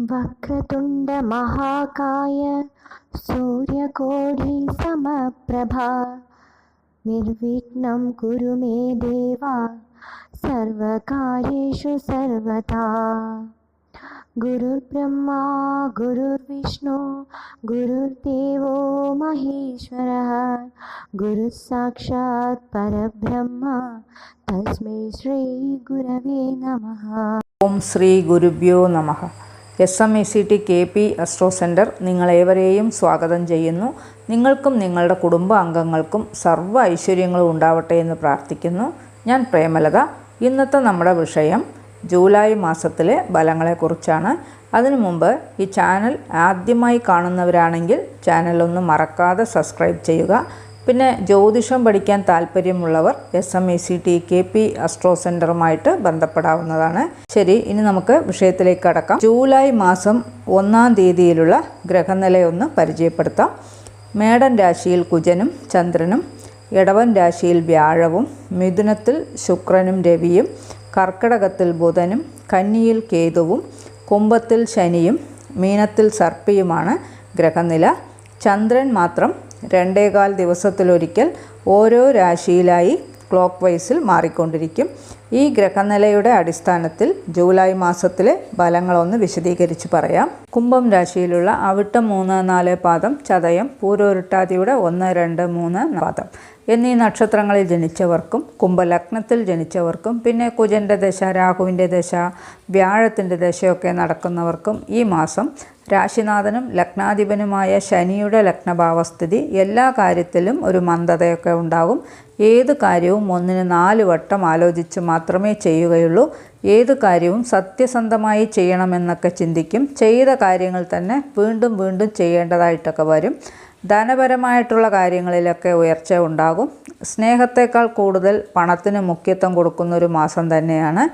वक्रतुंड महाकाय वक्रतुण्डमहाकाय सूर्यकोढिसमप्रभा निर्विघ्न कुरु मे देवा सर्वकार्येषु सर्वता गुरुर्ब्रह्मा, गुरुर्विष्णु, गुरुर्देव महेश्वरः। गुरुः साक्षात् परब्रह्म, तस्मै श्रीगुरवे नमः। श्री गुरव्यों नमः। S M E C T K P astro centre നിങ്ങളേവരെയും സ്വാഗതം ചെയ്യുന്നു. നിങ്ങൾക്കും നിങ്ങളുടെ കുടുംബ അംഗങ്ങൾക്കും സർവ ഐശ്വര്യങ്ങളും ഉണ്ടാവട്ടെ എന്ന് പ്രാർത്ഥിക്കുന്നു. ഞാൻ പ്രേമലത. ഇന്നത്തെ നമ്മുടെ വിഷയം ജൂലൈ മാസത്തിലെ ഫലങ്ങളെക്കുറിച്ചാണ്. അതിനു മുമ്പ് ഈ ചാനൽ ആദ്യമായി കാണുന്നവരാണെങ്കിൽ ചാനൽ ഒന്ന് മറക്കാതെ സബ്സ്ക്രൈബ് ചെയ്യുക. പിന്നെ ജ്യോതിഷം പഠിക്കാൻ താല്പര്യമുള്ളവർ S M E C T K P astro സെന്ററുമായിട്ട് ബന്ധപ്പെടാവുന്നതാണ്. ശരി ഇനി നമുക്ക് വിഷയത്തിലേക്ക് കടക്കാം. ജൂലൈ മാസം ഒന്നാം തീയതിയിലുള്ള ഗ്രഹനിലയൊന്ന് പരിചയപ്പെടുത്താം. മേടൻ രാശിയിൽ കുജനും ചന്ദ്രനും ഇടവൻ രാശിയിൽ വ്യാഴവും മിഥുനത്തിൽ ശുക്രനും രവിയും കർക്കിടകത്തിൽ ബുധനും കന്നിയിൽ കേതുവും കുംഭത്തിൽ ശനിയും മീനത്തിൽ സർപ്പിയുമാണ് ഗ്രഹനില. ചന്ദ്രൻ മാത്രം രണ്ടേകാൽ ദിവസത്തിലൊരിക്കൽ ഓരോ രാശിയിലായി ക്ലോക്ക് വൈസിൽ മാറിക്കൊണ്ടിരിക്കും. ഈ ഗ്രഹനിലയുടെ അടിസ്ഥാനത്തിൽ ജൂലൈ മാസത്തിലെ ഫലങ്ങളൊന്ന് വിശദീകരിച്ച് പറയാം. കുംഭം രാശിയിലുള്ള അവിട്ടം മൂന്ന് നാല് പാദം ചതയം പൂരോരുട്ടാതിയുടെ ഒന്ന് രണ്ട് മൂന്ന് പാദം എന്നീ നക്ഷത്രങ്ങളിൽ ജനിച്ചവർക്കും കുംഭലഗ്നത്തിൽ ജനിച്ചവർക്കും പിന്നെ കുജന്റെ ദശ രാഹുവിന്റെ ദശ വ്യാഴത്തിന്റെ ദശയൊക്കെ നടക്കുന്നവർക്കും ഈ മാസം രാശിനാഥനും ലഗ്നാധിപനുമായ ശനിയുടെ ലഗ്നഭാവസ്ഥിതി എല്ലാ കാര്യത്തിലും ഒരു മന്ദതയൊക്കെ ഉണ്ടാകും ഏത് കാര്യവും ഒന്നിന് നാല് വട്ടം ആലോചിച്ച് മാത്രമേ ചെയ്യുകയുള്ളൂ. ഏത് കാര്യവും സത്യസന്ധമായി ചെയ്യണമെന്നൊക്കെ ചിന്തിക്കും. ചെയ്ത കാര്യങ്ങൾ തന്നെ വീണ്ടും വീണ്ടും ചെയ്യേണ്ടതായിട്ടൊക്കെ വരും. ധനപരമായിട്ടുള്ള കാര്യങ്ങളിലൊക്കെ ഉയർച്ച ഉണ്ടാകും. സ്നേഹത്തേക്കാൾ കൂടുതൽ പണത്തിന് മുഖ്യത്വം കൊടുക്കുന്ന ഒരു മാസം തന്നെയാണ്.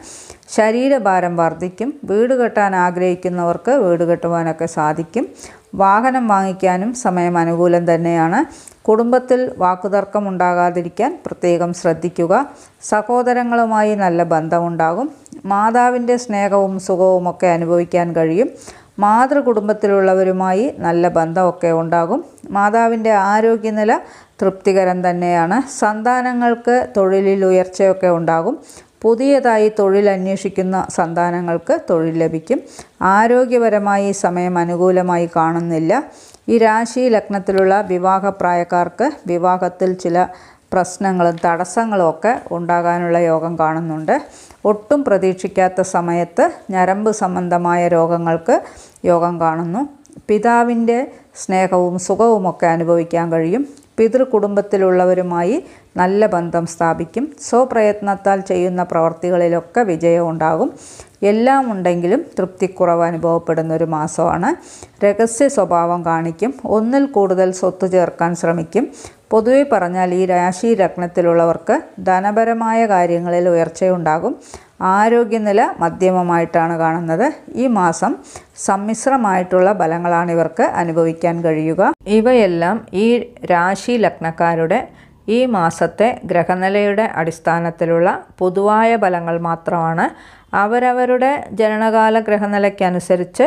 ശരീരഭാരം വർദ്ധിക്കും. വീട് കെട്ടാൻ ആഗ്രഹിക്കുന്നവർക്ക് വീട് കെട്ടുവാനൊക്കെ സാധിക്കും. വാഹനം വാങ്ങിക്കാനും സമയം അനുകൂലം തന്നെയാണ്. കുടുംബത്തിൽ വാക്കുതർക്കം ഉണ്ടാകാതിരിക്കാൻ പ്രത്യേകം ശ്രദ്ധിക്കുക. സഹോദരങ്ങളുമായി നല്ല ബന്ധമുണ്ടാകും. മാതാവിന്റെ സ്നേഹവും സുഖവും ഒക്കെ അനുഭവിക്കാൻ കഴിയും. മാതൃകുടുംബത്തിലുള്ളവരുമായി നല്ല ബന്ധമൊക്കെ ഉണ്ടാകും. മാതാവിന്റെ ആരോഗ്യനില തൃപ്തികരം തന്നെയാണ്. സന്താനങ്ങൾക്ക് തൊഴിലിൽ ഉയർച്ചയൊക്കെ ഉണ്ടാകും. പുതിയതായി തൊഴിൽ അന്വേഷിക്കുന്ന സന്താനങ്ങൾക്ക് തൊഴിൽ ലഭിക്കും. ആരോഗ്യപരമായി സമയം അനുകൂലമായി കാണുന്നില്ല. ഈ രാശി ലഗ്നത്തിലുള്ള വിവാഹപ്രായക്കാർക്ക് വിവാഹത്തിൽ ചില പ്രശ്നങ്ങളും തടസ്സങ്ങളും ഒക്കെ ഉണ്ടാകാനുള്ള യോഗം കാണുന്നുണ്ട്. ഒട്ടും പ്രതീക്ഷിക്കാത്ത സമയത്ത് ഞരമ്പ് സംബന്ധമായ രോഗങ്ങൾക്ക് യോഗം കാണുന്നു. പിതാവിന്റെ സ്നേഹവും സുഖവുമൊക്കെ അനുഭവിക്കാൻ കഴിയും. പിതൃകുടുംബത്തിലുള്ളവരുമായി നല്ല ബന്ധം സ്ഥാപിക്കും. സ്വപ്രയത്നത്താൽ ചെയ്യുന്ന പ്രവർത്തികളിലൊക്കെ വിജയം ഉണ്ടാകും എല്ലാം ഉണ്ടെങ്കിലും തൃപ്തിക്കുറവ് അനുഭവപ്പെടുന്ന ഒരു മാസമാണ്. രഹസ്യ സ്വഭാവം കാണിക്കും. ഒന്നിൽ കൂടുതൽ സ്വത്ത് ചേർക്കാൻ ശ്രമിക്കും. പൊതുവെ പറഞ്ഞാൽ ഈ രാശി ലഗ്നത്തിലുള്ളവർക്ക് ധനപരമായ കാര്യങ്ങളിൽ ഉയർച്ചയുണ്ടാകും. ആരോഗ്യനില മധ്യമമായിട്ടാണ് കാണുന്നത്. ഈ മാസം സമ്മിശ്രമായിട്ടുള്ള ഫലങ്ങളാണ് ഇവർക്ക് അനുഭവിക്കാൻ കഴിയുക. ഇവയെല്ലാം ഈ രാശി ലഗ്നക്കാരുടെ ഈ മാസത്തെ ഗ്രഹനിലയുടെ അടിസ്ഥാനത്തിലുള്ള പൊതുവായ ഫലങ്ങൾ മാത്രമാണ്. അവരവരുടെ ജനനകാല ഗ്രഹനിലയ്ക്കനുസരിച്ച്